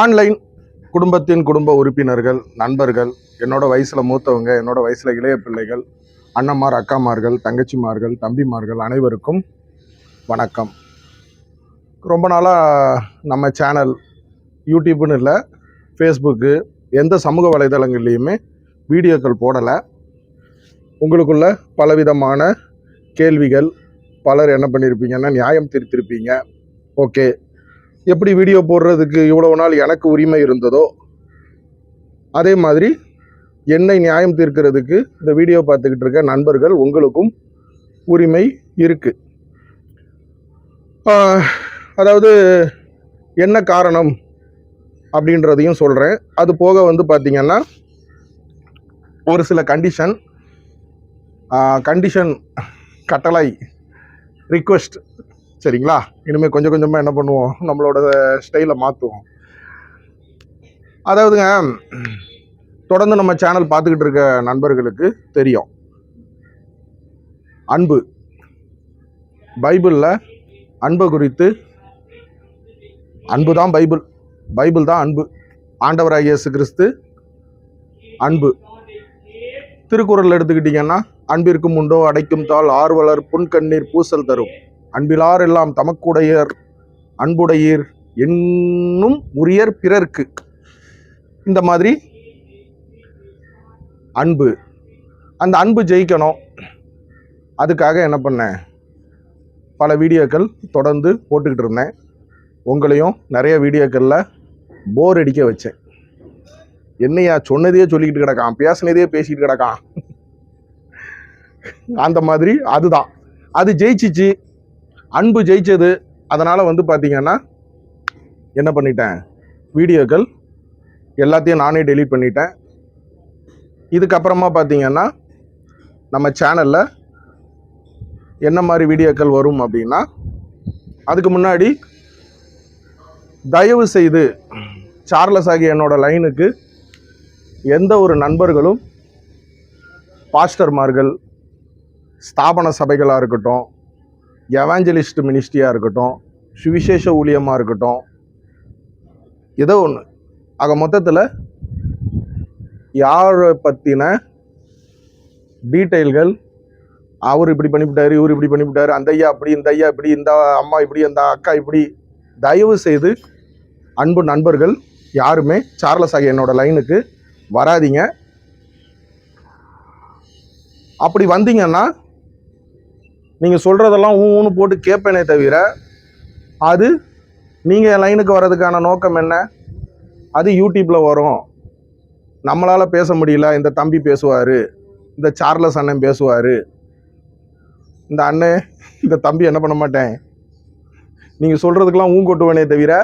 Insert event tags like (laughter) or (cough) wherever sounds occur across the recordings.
Online குடும்பத்தின் குடும்ப உறுப்பினர்கள் நண்பர்கள் என்னோட வயசில் மூத்தவங்க என்னோட வயசில் இளைய பிள்ளைகள் அண்ணன்மார் அக்காமார்கள் தங்கச்சிமார்கள் தம்பிமார்கள் அனைவருக்கும் வணக்கம். ரொம்ப நாளாக நம்ம சேனல் யூடியூப்னு இல்லை ஃபேஸ்புக்கு எந்த சமூக வலைதளங்கள்லையுமே வீடியோக்கள் போடலை. உங்களுக்குள்ள பலவிதமான கேள்விகள் பலர் என்ன பண்ணியிருப்பீங்கன்னா நியாயம் திருத்திருப்பீங்க. ஓகே எப்படி வீடியோ போடுறதுக்கு இவ்வளவு நாள் எனக்கு உரிமை இருந்ததோ அதே மாதிரி என்னை நியாயம் தீர்க்கிறதுக்கு இந்த வீடியோ பார்த்துக்கிட்டு இருக்க நண்பர்கள் உங்களுக்கும் உரிமை இருக்கு. அதாவது என்ன காரணம் அப்படின்றதையும் சொல்கிறேன் அது போக வந்து பார்த்திங்கன்னா ஒரு சில கண்டிஷன் கண்டிஷன் கட்டளை ரிக்வெஸ்ட் சரிங்களா? இனிமேல் கொஞ்சம் கொஞ்சமாக என்ன பண்ணுவோம்? நம்மளோட ஸ்டைலை மாற்றுவோம் அதாவதுங்க தொடர்ந்து நம்ம சேனல் பார்த்துக்கிட்டு இருக்க நண்பர்களுக்கு தெரியும். அன்பு. பைபிளில் அன்பை குறித்து அன்பு தான் பைபிள். பைபிள் தான் அன்பு. ஆண்டவராக இயேசு கிறிஸ்து அன்பு. திருக்குறள் எடுத்துக்கிட்டிங்கன்னா அன்பிற்கும் உண்டோ அடைக்கும் தாள் ஆர்வலர் புன்கண்ணீர் பூசல் தரும். அன்பிலார் எல்லாம் தமக்குடையர் அன்புடையீர் என்னும் உரியர் பிறர்க்கு. இந்த மாதிரி அன்பு. அந்த அன்பு ஜெயிக்கணும். அதுக்காக என்ன பண்ணேன்? பல வீடியோக்கள் தொடர்ந்து போட்டுக்கிட்டு இருந்தேன். உங்களையும் நிறைய வீடியோக்களில் போர் அடிக்க வச்சேன். என்னையா சொன்னதையே சொல்லிக்கிட்டு கிடக்கான் பேசினதையே பேசிக்கிட்டு கிடக்கான். அந்த மாதிரி அதுதான். அது ஜெயிச்சிச்சு. அன்பு ஜெயிச்சது. அதனால் வந்து பார்த்தீங்கன்னா என்ன பண்ணிட்டேன்? வீடியோக்கள் எல்லாத்தையும் நானே டெலீட் பண்ணிட்டேன். இதுக்கப்புறமா பார்த்தீங்கன்னா நம்ம சேனலில் என்ன மாதிரி வீடியோக்கள் வரும் அப்படின்னா அதுக்கு முன்னாடி தயவு செய்து சார்லஸ் ஆகிய என்னோட லைனுக்கு எந்த ஒரு நண்பர்களும் பாஸ்டர்மார்கள் ஸ்தாபன சபைகளாக இருக்கட்டும் எவாஞ்சலிஸ்ட் மினிஸ்ட்ரியாக இருக்கட்டும் சுவிசேஷ ஊழியமாக இருக்கட்டும் ஏதோ ஒன்று ஆக மொத்தத்தில் யாரை பற்றின டீட்டெயில்கள் அவர் இப்படி பண்ணிவிட்டார் இவர் இப்படி பண்ணிவிட்டார் அந்த ஐயா அப்படி இந்த ஐயா இப்படி இந்த அம்மா இப்படி அந்த அக்கா இப்படி. தயவு செய்து அன்பு நண்பர்கள் யாருமே சார்லஸ் ஆகிய என்னோட லைனுக்கு வராதீங்க. அப்படி வந்தீங்கன்னா நீங்கள் சொல்கிறதெல்லாம் ஊன்னு போட்டு கேட்பேனே தவிர அது நீங்கள் லைனுக்கு வர்றதுக்கான நோக்கம் என்ன? அது யூடியூப்பில் வரும். நம்மளால் பேச முடியல இந்த தம்பி பேசுவார் இந்த சார்லஸ் அண்ணன் பேசுவார் இந்த அண்ணன் இந்த தம்பி என்ன பண்ண மாட்டேன்? நீங்கள் சொல்கிறதுக்கெல்லாம் ஊன் கொட்டுவேனே தவிர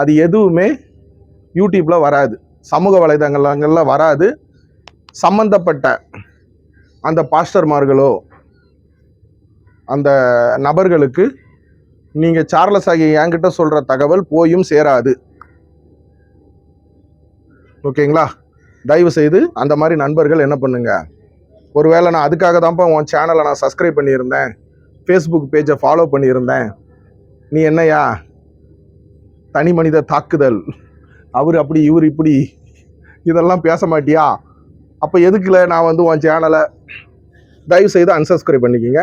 அது எதுவுமே யூடியூப்பில் வராது. சமூக வலைதளங்களில் வராது. சம்மந்தப்பட்ட அந்த பாஸ்டர்மார்களோ அந்த நபர்களுக்கு நீங்கள் சார்லஸ் ஆகிய என்கிட்ட சொல்கிற தகவல் போயும் சேராது. ஓகேங்களா? தயவு செய்து அந்த மாதிரி நண்பர்கள் என்ன பண்ணுங்க? ஒருவேளை நான் அதுக்காக தான்ப்பா உன் சேனலை நான் சப்ஸ்கிரைப் பண்ணியிருந்தேன். ஃபேஸ்புக் பேஜை ஃபாலோ பண்ணியிருந்தேன். நீ என்னையா? தனி மனித தாக்குதல். அவர் அப்படி இவர் இப்படி இதெல்லாம் பேச மாட்டியா? அப்போ எதுக்குல நான் வந்து உன் சேனலை தயவு செய்து அன்சப்ஸ்கிரைப் பண்ணிக்கிங்க.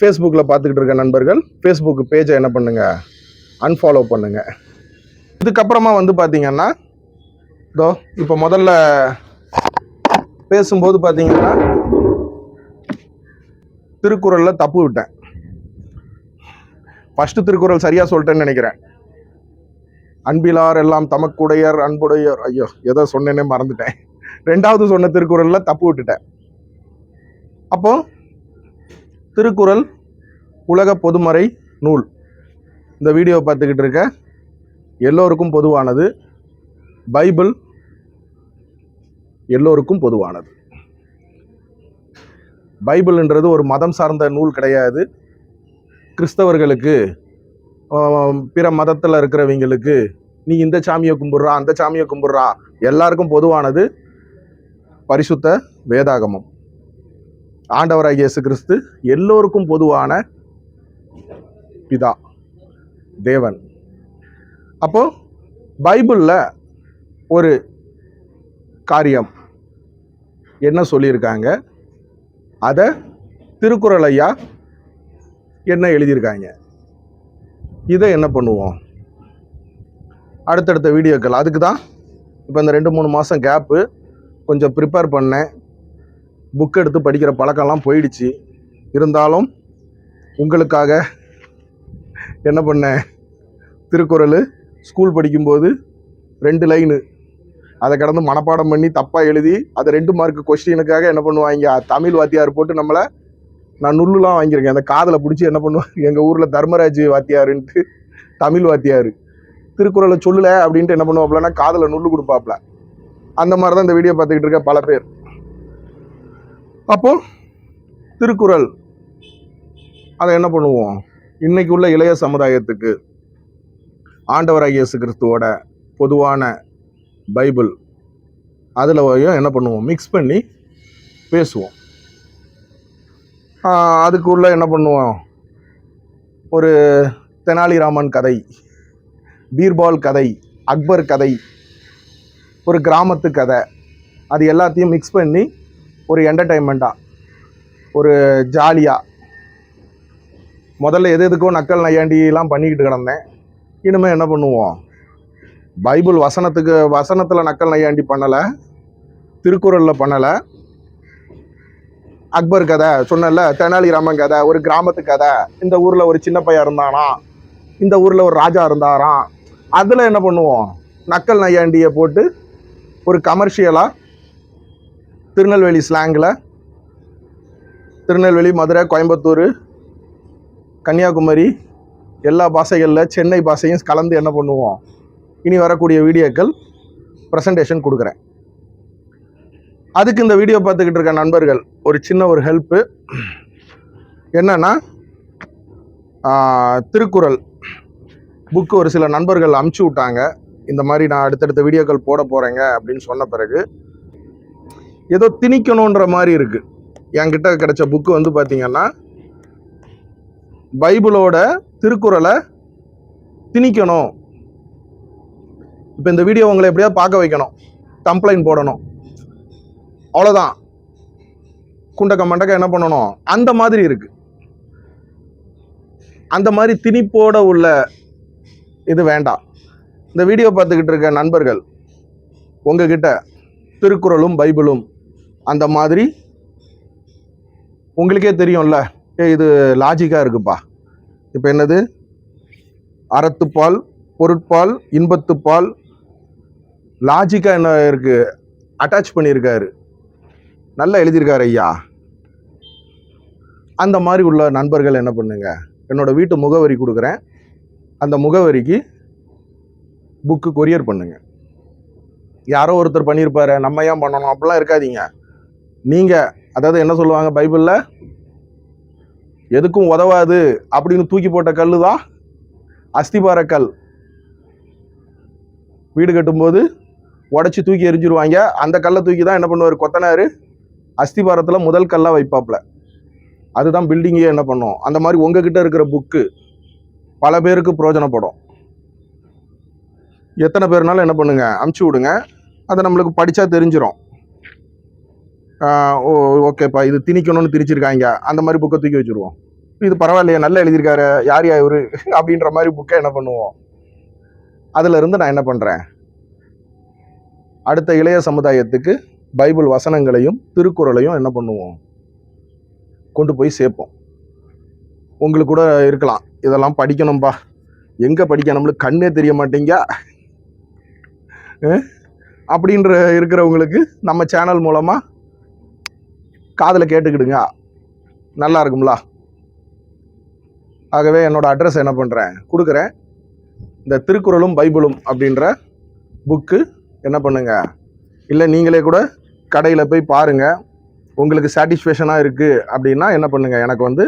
ஃபேஸ்புக்கில் பார்த்துக்கிட்டு இருக்க நண்பர்கள் ஃபேஸ்புக் பேஜை என்ன பண்ணுங்கள் அன்ஃபாலோ பண்ணுங்கள் இதுக்கப்புறமா வந்து பார்த்தீங்கன்னா இதோ இப்போ முதல்ல பேசும்போது பார்த்தீங்கன்னா திருக்குறளில் தப்பு விட்டேன். ஃபஸ்ட்டு திருக்குறள் சரியாக சொல்லிட்டேன்னு நினைக்கிறேன். அன்பிலார் எல்லாம் தமக்குடையர் அன்புடையர். ஐயோ ஏதோ சொன்னேனே மறந்துட்டேன். ரெண்டாவது சொன்ன திருக்குறளில் தப்பு விட்டுட்டேன். அப்போது திருக்குறள் உலக பொதுமறை நூல். இந்த வீடியோவை பார்த்துக்கிட்டு இருக்க எல்லோருக்கும் பொதுவானது. பைபிள் எல்லோருக்கும் பொதுவானது. பைபிள்ன்றது ஒரு மதம் சார்ந்த நூல் கிடையாது. கிறிஸ்தவர்களுக்கு பிற மதத்தில் இருக்கிறவங்களுக்கு நீ இந்த சாமியை கும்பிட்றா அந்த சாமியை கும்பிட்றா எல்லாருக்கும் பொதுவானது பரிசுத்த வேதாகமம். ஆண்டவராக இயேசு கிறிஸ்து எல்லோருக்கும் பொதுவான பிதா தேவன். அப்போ பைபிளில் ஒரு காரியம் என்ன சொல்லியிருக்காங்க? அதை திருக்குறள் ஐயா என்ன எழுதியிருக்காங்க? இதை என்ன பண்ணுவோம்? அடுத்தடுத்த வீடியோக்கள். அதுக்கு தான் இப்போ இந்த ரெண்டு மூணு மாதம் கேப்பு கொஞ்சம் ப்ரிப்பேர் பண்ணேன். புக் எடுத்து படிக்கிற பழக்கம்லாம் போயிடுச்சு. இருந்தாலும் உங்களுக்காக என்ன பண்ணேன் திருக்குறள் ஸ்கூல் படிக்கும்போது ரெண்டு லைனு அதை கடந்து மனப்பாடம் பண்ணி தப்பாக எழுதி அதை ரெண்டு மார்க் கொஸ்டினுக்காக என்ன பண்ணுவாங்க? தமிழ் வாத்தியார் போட்டு நம்மளை நான் நுல்லுலாம் வாங்கியிருக்கேன். அந்த காதலை பிடிச்சி என்ன பண்ணுவேன் எங்கள் ஊரில் தர்மராஜ் வாத்தியாருன்ட்டு தமிழ் வாத்தியார். திருக்குறளை சொல்லலை அப்படின்ட்டு என்ன பண்ணுவாப்லன்னா காதில் நுல்லு கொடுப்பாப்ல அந்த மாதிரி தான் இந்த வீடியோ பார்த்துக்கிட்டு இருக்க பல பேர். அப்போ திருக்குறள். அதை என்ன பண்ணுவோம்? இன்னைக்கு உள்ள இளைய சமுதாயத்துக்கு ஆண்டவராக இயேசு கிறிஸ்துவோட பொதுவான பைபிள். அதில் என்ன பண்ணுவோம்? மிக்ஸ் பண்ணி பேசுவோம். ஆஹ் அதுக்குள்ள என்ன பண்ணுவோம்? ஒரு தெனாலிராமன் கதை பீர்பால் கதை அக்பர் கதை ஒரு கிராமத்து கதை. அது எல்லாத்தையும் மிக்ஸ் பண்ணி ஒரு என்டர்டைன்மெண்ட்டாக ஒரு ஜாலியாக முதல்ல எது எதுக்கோ நக்கல் நையாண்டிலாம் பண்ணிக்கிட்டு கிடந்தேன். இனிமேல் என்ன பண்ணுவோம்? பைபிள் வசனத்துக்கு வசனத்தில் நக்கல் நையாண்டி பண்ணலை. திருக்குறளில் பண்ணலை. அக்பர் கதை சொன்னல தெனாலிராமன் கதை ஒரு கிராமத்து கதை. இந்த ஊரில் ஒரு சின்ன பையன் இருந்தானா? இந்த ஊரில் ஒரு ராஜா இருந்தாராம் அதில் என்ன பண்ணுவோம்? நக்கல் நையாண்டியை போட்டு ஒரு கமர்ஷியலாக திருநெல்வேலி ஸ்லாங்கில் திருநெல்வேலி மதுரை கோயம்புத்தூர் கன்னியாகுமரி எல்லா பாஷைகளில் சென்னை பாஷையும் கலந்து என்ன பண்ணுவோம்? இனி வரக்கூடிய வீடியோக்கள் ப்ரெசன்டேஷன் கொடுக்குறேன். அதுக்கு இந்த வீடியோ பார்த்துக்கிட்டு இருக்க நண்பர்கள் ஒரு சின்ன ஒரு ஹெல்ப்பு என்னென்னா திருக்குறள் புக்கு ஒரு சில நண்பர்கள் அமுச்சு விட்டாங்க. இந்த மாதிரி நான் அடுத்தடுத்த வீடியோக்கள் போட போகிறேங்க அப்படின்னு சொன்ன பிறகு ஏதோ திணிக்கணுன்ற மாதிரி இருக்குது என்கிட்ட கிடைச்ச புக்கு வந்து பார்த்திங்கன்னா பைபிளோட திருக்குறளை திணிக்கணும். இப்போ இந்த வீடியோ உங்களை எப்படியாவது பார்க்க வைக்கணும். கம்ப்ளைண்ட் போடணும். அவ்வளோதான் குண்டக்க மண்டக்க என்ன பண்ணணும்? அந்த மாதிரி இருக்குது அந்த மாதிரி திணிப்போட உள்ள இது வேண்டாம். இந்த வீடியோ பார்த்துக்கிட்டு இருக்க நண்பர்கள் உங்ககிட்ட திருக்குறளும் பைபிளும் அந்த மாதிரி உங்களுக்கே தெரியும்ல. ஏ இது லாஜிக்காக இருக்குப்பா. இப்போ என்னது? அறத்துப்பால் பொருட்பால் இன்பத்துப்பால் லாஜிக்காக என்ன இருக்குது அட்டாச் பண்ணியிருக்காரு. நல்லா எழுதியிருக்காரு ஐயா. அந்த மாதிரி உள்ள நண்பர்கள் என்ன பண்ணுங்க? என்னோட வீட்டு முகவரி கொடுக்குறேன். அந்த முகவரிக்கு புக்கு கொரியர் பண்ணுங்கள் யாரோ ஒருத்தர் பண்ணியிருப்பாரு. நம்ம ஏன் பண்ணணும்? அப்படிலாம் இருக்காதீங்க. நீங்கள் அதாவது என்ன சொல்லுவாங்க பைபிளில்? எதுக்கும் உதவாது அப்படின்னு தூக்கி போட்ட கல் தான் அஸ்திபார கல். வீடு கட்டும்போது உடச்சி தூக்கி எரிஞ்சிருவாங்க. அந்த கல்லை தூக்கி தான் என்ன பண்ணுவார்? கொத்தனார். அஸ்திபாரத்தில் முதல் கல்லாக வைப்பாப்ல அதுதான் பில்டிங்கே என்ன பண்ணும்? அந்த மாதிரி உங்ககிட்ட இருக்கிற புக்கு பல பேருக்கு பிரயோஜனப்படும். எத்தனை பேர்னாலும் என்ன பண்ணுங்க? அமுச்சு விடுங்க. அதை நம்மளுக்கு படித்தா தெரிஞ்சிடும் ஓ ஓகேப்பா. இது திணிக்கணும்னு திணிச்சிருக்காங்க. அந்த மாதிரி புக்கை தூக்கி வச்சுருவோம். இது பரவாயில்லையே நல்லா எழுதியிருக்காரு. யார் யா இவரு? (laughs) அப்படின்ற மாதிரி புக்கை என்ன பண்ணுவோம். அதிலிருந்து நான் என்ன பண்ணுறேன் அடுத்த இளைய சமுதாயத்துக்கு பைபிள் வசனங்களையும் திருக்குறளையும் என்ன பண்ணுவோம்? கொண்டு போய் சேர்ப்போம். உங்களுக்கு கூட இருக்கலாம். இதெல்லாம் படிக்கணும்பா. எங்கே படிக்கணும்னு கண்ணே தெரிய மாட்டீங்க. அப்படின்ற இருக்கிறவங்களுக்கு நம்ம சேனல் மூலமாக காதில் கேட்டுக்கிடுங்க. நல்லா இருக்கும்ல ஆகவே என்னோடய அட்ரஸ் என்ன பண்ணுறேன் கொடுக்குறேன். இந்த திருக்குறளும் பைபிளும் அப்படின்ற புக்கு என்ன பண்ணுங்க? இல்லை நீங்களே கூட கடையில் போய் பாருங்கள் உங்களுக்கு சாட்டிஸ்ஃபேக்ஷனாக இருக்குது அப்படின்னா என்ன பண்ணுங்கள் எனக்கு வந்து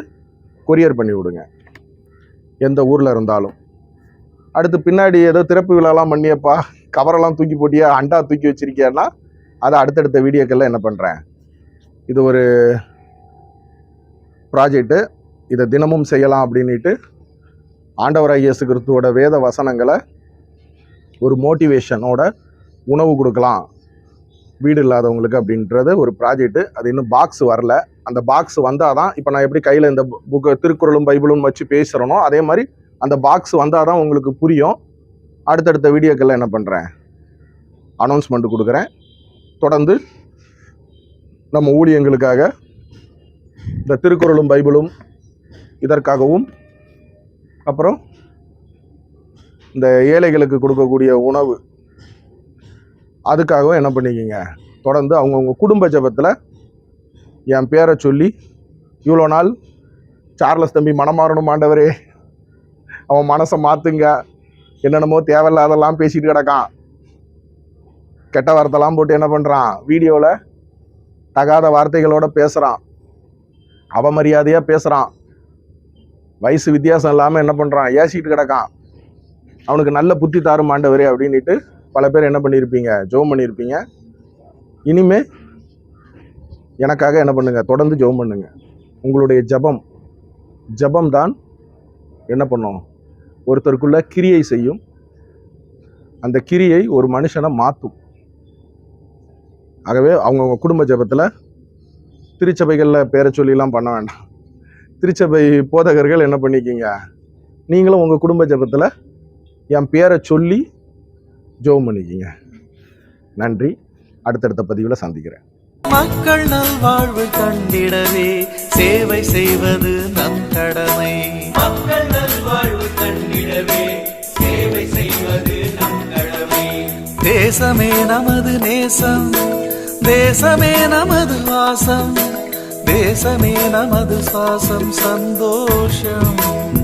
கொரியர் பண்ணி விடுங்க. எந்த ஊரில் இருந்தாலும். அடுத்து பின்னாடி ஏதோ திறப்பு விழாலாம் பண்ணியப்பா. கவரெல்லாம் தூக்கி போட்டியா? அண்டா தூக்கி வச்சிருக்கியான்னா அதை அடுத்தடுத்த வீடியோக்கெல்லாம் என்ன பண்ணுறேன் இது ஒரு ப்ராஜெக்ட்டு இதை தினமும் செய்யலாம் அப்படின்ட்டு ஆண்டவராகிய இயேசு கிறிஸ்துவோட வேத வசனங்களை ஒரு மோட்டிவேஷனோட உணவு கொடுக்கலாம். வீடு இல்லாதவங்களுக்கு அப்படின்றது ஒரு ப்ராஜெக்ட்டு அது இன்னும் பாக்ஸ் வரல. அந்த பாக்ஸ் வந்தால் தான் இப்போ நான் எப்படி கையில் இந்த புக்கு திருக்குறளும் பைபிளும் வச்சு பேசுகிறனோ அதே மாதிரி அந்த பாக்ஸ் வந்தால் தான் உங்களுக்கு புரியும். அடுத்தடுத்த வீடியோக்கெல்லாம் என்ன பண்ணுறேன் அனௌன்ஸ்மெண்ட் கொடுக்குறேன். தொடர்ந்து நம்ம ஊழியங்களுக்காக இந்த திருக்குறளும் பைபிளும் இதற்காகவும் அப்புறம் இந்த ஏழைகளுக்கு கொடுக்கக்கூடிய உணவு அதுக்காகவும் என்ன பண்ணிக்கிங்க? தொடர்ந்து அவங்கவுங்க குடும்ப ஜெபத்தில் என் பேரை சொல்லி இவ்வளோ நாள் சார்லஸ் தம்பி மனமாறணும் ஆண்டவரே. அவன் மனசை மாற்றுங்க என்னென்னமோ தேவையில்லாதெல்லாம் பேசிட்டு கிடக்கான். கெட்ட வார்த்தைலாம் போட்டு என்ன பண்ணுறான் வீடியோவில் தகாத வார்த்தைகளோட பேசுகிறான் அவமரியாதையாக பேசுகிறான் வயசு வித்தியாசம் இல்லாமல் என்ன பண்ணுறான் ஏசிக்கிட்டு கிடக்கான். அவனுக்கு நல்ல புத்தி தாரும் ஆண்டவரே அப்படின்ட்டு பல பேர் என்ன பண்ணியிருப்பீங்க ஜோம் பண்ணியிருப்பீங்க இனிமே எனக்காக என்ன பண்ணுங்கள் தொடர்ந்து ஜெபம் பண்ணுங்கள் உங்களுடைய ஜெபம் ஜெபம் தான் என்ன பண்ணும்? ஒருத்தருக்குள்ள கிரியை செய்யும். அந்த கிரியை ஒரு மனுஷனை மாற்றும் ஆகவே அவங்கவுங்க குடும்ப ஜெபத்தில் திருச்சபைகளில் பேரை சொல்லிலாம் பண்ண வேண்டாம். திருச்சபை போதகர்கள் என்ன பண்ணிக்கிங்க? நீங்களும் உங்கள் குடும்ப ஜெபத்தில் என் பேரை சொல்லி ஜோம் பண்ணிக்கிங்க. நன்றி. அடுத்தடுத்த பதிவில் சந்திக்கிறேன். மக்கள் நல்வாழ்வு கண்டிடவே சேவை செய்வது நம் கடமை. மக்கள் நல்வாழ்வு கண்டிடவே தேசமே நமது நேசம். தேசமே நமது வாசம். தேசமே நமது சுவாசம். சந்தோஷம்.